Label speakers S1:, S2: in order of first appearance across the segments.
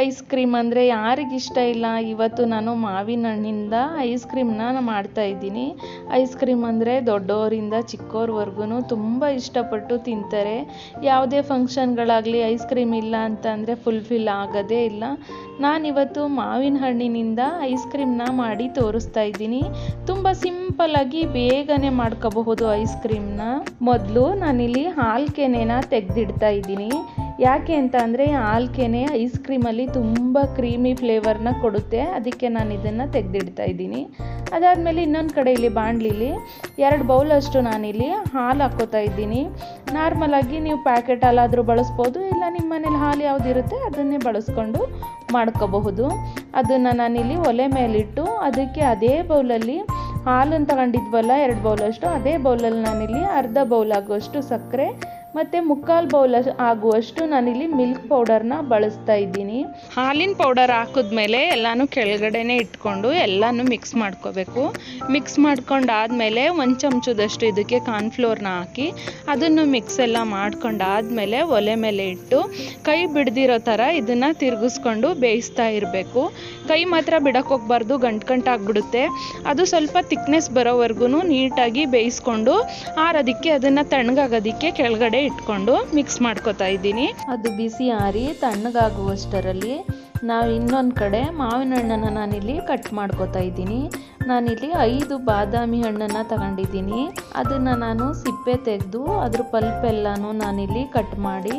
S1: Ice cream ಅಂದರೆ ಯಾರಿಗಿಷ್ಟ ಇಲ್ಲ. ಇವತ್ತು ನಾನು ಮಾವಿನ ಹಣ್ಣಿಂದ ಐಸ್ ಕ್ರೀಮ್ನ ಮಾಡ್ತಾ ಇದ್ದೀನಿ. ಐಸ್ ಕ್ರೀಮ್ ಅಂದರೆ ದೊಡ್ಡವರಿಂದ ಚಿಕ್ಕೋರ್ವರ್ಗು ತುಂಬ ಇಷ್ಟಪಟ್ಟು ತಿಂತಾರೆ. ಯಾವುದೇ ಫಂಕ್ಷನ್ಗಳಾಗಲಿ ಐಸ್ ಕ್ರೀಮ್ ಇಲ್ಲ ಅಂತ ಅಂದರೆ ಫುಲ್ಫಿಲ್ ಆಗೋದೇ ಇಲ್ಲ. ನಾನಿವತ್ತು ಮಾವಿನ ಹಣ್ಣಿನಿಂದ ಐಸ್ ಕ್ರೀಮ್ನ ಮಾಡಿ ತೋರಿಸ್ತಾ ಇದ್ದೀನಿ. ತುಂಬ ಸಿಂಪಲ್ಲಾಗಿ ಬೇಗನೆ ಮಾಡ್ಕೋಬಹುದು ಐಸ್ ಕ್ರೀಮ್ನ. ಮೊದಲು ನಾನಿಲ್ಲಿ ಹಾಲು ಕೆನೆನ ತೆಗೆದಿಡ್ತಾ ಇದ್ದೀನಿ. ಯಾಕೆ ಅಂತ ಅಂದರೆ ಹಾಲು ಕೆನೆ ಐಸ್ ಕ್ರೀಮಲ್ಲಿ ತುಂಬ ಕ್ರೀಮಿ ಫ್ಲೇವರ್ನ ಕೊಡುತ್ತೆ. ಅದಕ್ಕೆ ನಾನು ಇದನ್ನು ತೆಗೆದಿಡ್ತಾ ಇದ್ದೀನಿ. ಅದಾದಮೇಲೆ ಇನ್ನೊಂದು ಕಡೆ ಇಲ್ಲಿ ಬಾಣಲಿಲಿ ಎರಡು ಬೌಲಷ್ಟು ನಾನಿಲ್ಲಿ ಹಾಲು ಹಾಕ್ಕೋತಾ ಇದ್ದೀನಿ. ನಾರ್ಮಲಾಗಿ ನೀವು ಪ್ಯಾಕೆಟ್ ಹಾಲಾದರೂ ಬಳಸ್ಬೋದು, ಇಲ್ಲ ನಿಮ್ಮ ಮನೇಲಿ ಹಾಲು ಯಾವುದಿರುತ್ತೆ ಅದನ್ನೇ ಬಳಸ್ಕೊಂಡು ಮಾಡ್ಕೋಬಹುದು. ಅದನ್ನು ನಾನಿಲ್ಲಿ ಒಲೆ ಮೇಲಿಟ್ಟು ಅದಕ್ಕೆ ಅದೇ ಬೌಲಲ್ಲಿ ಹಾಲನ್ನು ತಗೊಂಡಿದ್ವಲ್ಲ ಎರಡು ಬೌಲಷ್ಟು ಅದೇ ಬೌಲಲ್ಲಿ ನಾನಿಲ್ಲಿ ಅರ್ಧ ಬೌಲ್ ಆಗುವಷ್ಟು ಸಕ್ಕರೆ ಮತ್ತು ಮುಕ್ಕಾಲು ಬೌಲ್ ಆಗುವಷ್ಟು ನಾನಿಲ್ಲಿ ಮಿಲ್ಕ್ ಪೌಡರ್ನ ಬಳಸ್ತಾ ಇದ್ದೀನಿ. ಹಾಲಿನ ಪೌಡರ್ ಹಾಕಿದ್ಮೇಲೆ ಎಲ್ಲನೂ ಕೆಳಗಡೆನೇ ಇಟ್ಕೊಂಡು ಎಲ್ಲನೂ ಮಿಕ್ಸ್ ಮಾಡ್ಕೋಬೇಕು. ಮಿಕ್ಸ್ ಮಾಡ್ಕೊಂಡಾದ್ಮೇಲೆ ಒಂದು ಚಮಚದಷ್ಟು ಇದಕ್ಕೆ ಕಾರ್ನ್ಫ್ಲೋರ್ನ ಹಾಕಿ ಅದನ್ನು ಮಿಕ್ಸ್ ಎಲ್ಲ ಮಾಡ್ಕೊಂಡಾದಮೇಲೆ ಒಲೆ ಮೇಲೆ ಇಟ್ಟು ಕೈ ಬಿಡ್ದಿರೋ ಥರ ಇದನ್ನು ತಿರುಗಿಸ್ಕೊಂಡು ಬೇಯಿಸ್ತಾ ಇರಬೇಕು. ಕೈ ಮಾತ್ರ ಬಿಡಕ್ಕೆ ಹೋಗ್ಬಾರ್ದು, ಗಂಟು ಗಂಟಾಗ್ಬಿಡುತ್ತೆ ಅದು ಸ್ವಲ್ಪ ತಿಕ್ನೆಸ್ ಬರೋವರೆಗೂ ನೀಟಾಗಿ ಬೇಯಿಸ್ಕೊಂಡು ಆರೋದಕ್ಕೆ ಅದನ್ನು ತಣ್ಣಗಾಗೋದಕ್ಕೆ ಕೆಳಗಡೆ ಇಟ್ಕೊಂಡು ಮಿಕ್ಸ್ ಮಾಡ್ಕೋತಾ ಇದ್ದೀನಿ. ಅದು ಬಿಸಿ ಆರಿ ತಣ್ಣಗಾಗುವಷ್ಟರಲ್ಲಿ ನಾವು ಇನ್ನೊಂದು ಕಡೆ ಮಾವಿನ ಹಣ್ಣನ್ನು ನಾನಿಲ್ಲಿ ಕಟ್ ಮಾಡ್ಕೋತಾ ಇದ್ದೀನಿ. ನಾನಿಲ್ಲಿ ಐದು ಬಾದಾಮಿ ಹಣ್ಣನ್ನು ತಗೊಂಡಿದ್ದೀನಿ. ಅದನ್ನು ನಾನು ಸಿಪ್ಪೆ ತೆಗೆದು ಅದ್ರ ಪಲ್ಪೆಲ್ಲನೂ ನಾನಿಲ್ಲಿ ಕಟ್ ಮಾಡಿ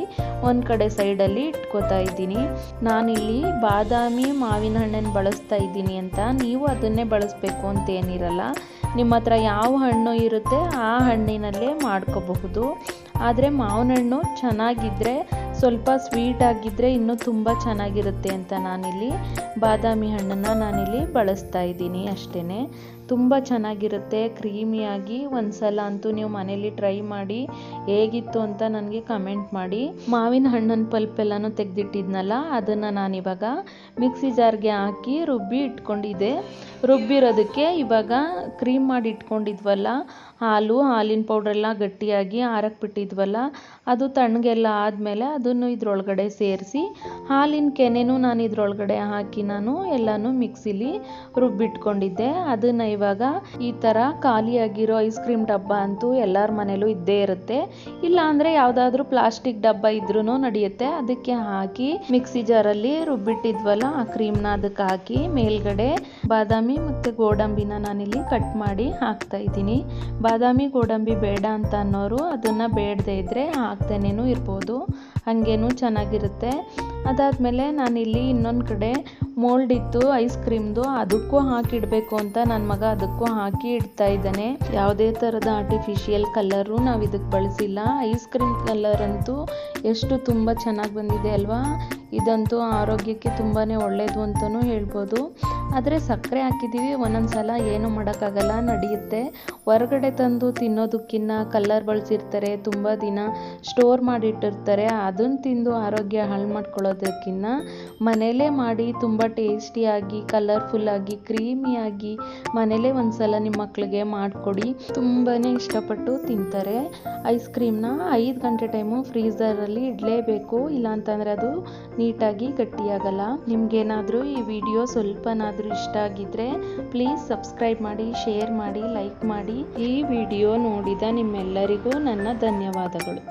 S1: ಒಂದು ಕಡೆ ಸೈಡಲ್ಲಿ ಇಟ್ಕೋತಾ ಇದ್ದೀನಿ. ನಾನಿಲ್ಲಿ ಬಾದಾಮಿ ಮಾವಿನ ಹಣ್ಣನ್ನು ಬಳಸ್ತಾ ಇದ್ದೀನಿ ಅಂತ ನೀವು ಅದನ್ನೇ ಬಳಸಬೇಕು ಅಂತ ಏನಿರಲ್ಲ. ನಿಮ್ಮ ಹತ್ರ ಯಾವ ಹಣ್ಣು ಇರುತ್ತೆ ಆ ಹಣ್ಣಿನಲ್ಲೇ ಮಾಡ್ಕೋಬಹುದು. ಆದರೆ ಮಾವಿನ ಹಣ್ಣು ಚೆನ್ನಾಗಿದ್ದರೆ ಸ್ವಲ್ಪ ಸ್ವೀಟ್ ಆಗಿದ್ದರೆ ಇನ್ನೂ ತುಂಬ ಚೆನ್ನಾಗಿರುತ್ತೆ ಅಂತ ನಾನಿಲ್ಲಿ ಬಾದಾಮಿ ಹಣ್ಣನ್ನು ನಾನಿಲ್ಲಿ ಬಳಸ್ತಾ ಇದ್ದೀನಿ ಅಷ್ಟೇ ತುಂಬ ಚೆನ್ನಾಗಿರುತ್ತೆ, ಕ್ರೀಮಿಯಾಗಿ. ಒಂದು ಸಲ ಅಂತೂ ನೀವು ಮನೇಲಿ ಟ್ರೈ ಮಾಡಿ ಹೇಗಿತ್ತು ಅಂತ ನನಗೆ ಕಮೆಂಟ್ ಮಾಡಿ. ಮಾವಿನ ಹಣ್ಣಿನ ಪಲ್ಪೆಲ್ಲನೂ ತೆಗೆದಿಟ್ಟಿದ್ನಲ್ಲ, ಅದನ್ನು ನಾನಿವಾಗ ಮಿಕ್ಸಿ ಜಾರ್ಗೆ ಹಾಕಿ ರುಬ್ಬಿ ಇಟ್ಕೊಂಡಿದ್ದೆ. ರುಬ್ಬಿರೋದಕ್ಕೆ ಇವಾಗ ಕ್ರೀಮ್ ಮಾಡಿ ಇಟ್ಕೊಂಡಿದ್ವಲ್ಲ, ಹಾಲು, ಹಾಲಿನ ಪೌಡ್ರೆಲ್ಲ ಗಟ್ಟಿಯಾಗಿ ಆರಕ್ಕೆ ಬಿಟ್ಟಿದ್ವಲ್ಲ ಅದು ತಣ್ಣಗೆಲ್ಲ ಆದಮೇಲೆ ಅದನ್ನು ಇದರೊಳಗಡೆ ಸೇರಿಸಿ ಹಾಲಿನ ಕೆನೆನೂ ನಾನು ಇದರೊಳಗಡೆ ಹಾಕಿ ನಾನು ಎಲ್ಲನೂ ಮಿಕ್ಸಿಲಿ ರುಬ್ಬಿಟ್ಕೊಂಡಿದ್ದೆ. ಅದನ್ನು ಇವಾಗ ಈ ಥರ ಖಾಲಿಯಾಗಿರೋ ಐಸ್ ಕ್ರೀಮ್ ಡಬ್ಬ ಅಂತೂ ಎಲ್ಲರ ಮನೇಲೂ ಇದ್ದೇ ಇರುತ್ತೆ. ಇಲ್ಲ ಅಂದರೆ ಯಾವುದಾದ್ರೂ ಪ್ಲಾಸ್ಟಿಕ್ ಡಬ್ಬ ಇದ್ರೂ ನಡೆಯುತ್ತೆ. ಅದಕ್ಕೆ ಹಾಕಿ ಮಿಕ್ಸಿ ಜಾರಲ್ಲಿ ರುಬ್ಬಿಟ್ಟಿದ್ವಲ್ಲ ಆ ಕ್ರೀಮ್ನ ಅದಕ್ಕೆ ಹಾಕಿ ಮೇಲ್ಗಡೆ ಬಾದಾಮಿ ಮತ್ತು ಗೋಡಂಬಿನ ನಾನಿಲ್ಲಿ ಕಟ್ ಮಾಡಿ ಹಾಕ್ತಾ ಇದ್ದೀನಿ. ಬಾದಾಮಿ, ಗೋಡಂಬಿ ಬೇಡ ಅಂತ ಅನ್ನೋರು ಅದನ್ನು ಬೇಡದೇ ಇದ್ದರೆ ಹಾಕ್ತಾನೇನು ಇರ್ಬೋದು. ಹಾಗೇನೂ ಚೆನ್ನಾಗಿರುತ್ತೆ. ಅದಾದಮೇಲೆ ನಾನಿಲ್ಲಿ ಇನ್ನೊಂದು ಕಡೆ ಮೋಲ್ಡ್ ಇತ್ತು ಐಸ್ ಕ್ರೀಮ್ದು ಅದಕ್ಕೂ ಹಾಕಿಡಬೇಕು ಅಂತ ನನ್ನ ಮಗ ಅದಕ್ಕೂ ಹಾಕಿ ಇಡ್ತಾ ಇದ್ದಾನೆ. ಯಾವುದೇ ಥರದ ಆರ್ಟಿಫಿಷಿಯಲ್ ಕಲರು ನಾವು ಇದಕ್ಕೆ ಬಳಸಿಲ್ಲ. ಐಸ್ ಕ್ರೀಮ್ ಕಲರ್ ಅಂತೂ ಎಷ್ಟು ತುಂಬ ಚೆನ್ನಾಗಿ ಬಂದಿದೆ ಅಲ್ವಾ? ಇದಂತೂ ಆರೋಗ್ಯಕ್ಕೆ ತುಂಬಾ ಒಳ್ಳೆಯದು ಅಂತಲೂ ಹೇಳ್ಬೋದು. ಆದರೆ ಸಕ್ಕರೆ ಹಾಕಿದ್ದೀವಿ ಒಂದೊಂದು ಸಲ ಏನು ಮಾಡೋಕ್ಕಾಗಲ್ಲ, ನಡೆಯುತ್ತೆ. ಹೊರಗಡೆ ತಂದು ತಿನ್ನೋದಕ್ಕಿನ್ನ ಕಲ್ಲರ್ ಬಳಸಿರ್ತಾರೆ ತುಂಬ ದಿನ ಸ್ಟೋರ್ ಮಾಡಿಟ್ಟಿರ್ತಾರೆ. ಅದನ್ನು ತಿಂದು ಆರೋಗ್ಯ ಹಾಳು ಮಾಡ್ಕೊಳ್ಳೋದಕ್ಕಿನ್ನ ಮನೇಲೇ ಮಾಡಿ ತುಂಬ ಟೇಸ್ಟಿಯಾಗಿ ಕಲರ್ಫುಲ್ಲಾಗಿ ಕ್ರೀಮಿಯಾಗಿ ಮನೇಲೇ ಒಂದು ಸಲ ನಿಮ್ಮ ಮಕ್ಕಳಿಗೆ ಮಾಡಿಕೊಡಿ. ತುಂಬಾ ಇಷ್ಟಪಟ್ಟು ತಿಂತಾರೆ. ಐಸ್ ಕ್ರೀಮ್ನ ಐದು ಗಂಟೆ ಟೈಮು ಫ್ರೀಝರಲ್ಲಿ ಇಡಲೇಬೇಕು. ಇಲ್ಲಾಂತಂದರೆ ಅದು ನೀಟಾಗಿ ಗಟ್ಟಿಯಾಗಲ್ಲ. ನಿಮ್ಗೇನಾದರೂ ಈ ವಿಡಿಯೋ ಸ್ವಲ್ಪನಾದರೂ ಇಷ್ಟ ಆಗಿದ್ದರೆ ಪ್ಲೀಸ್ ಸಬ್ಸ್ಕ್ರೈಬ್ ಮಾಡಿ ಶೇರ್ ಮಾಡಿ ಲೈಕ್ ಮಾಡಿ ಈ ವಿಡಿಯೋ ನೋಡಿದ ನಿಮ್ಮೆಲ್ಲರಿಗೂ ನನ್ನ ಧನ್ಯವಾದಗಳು.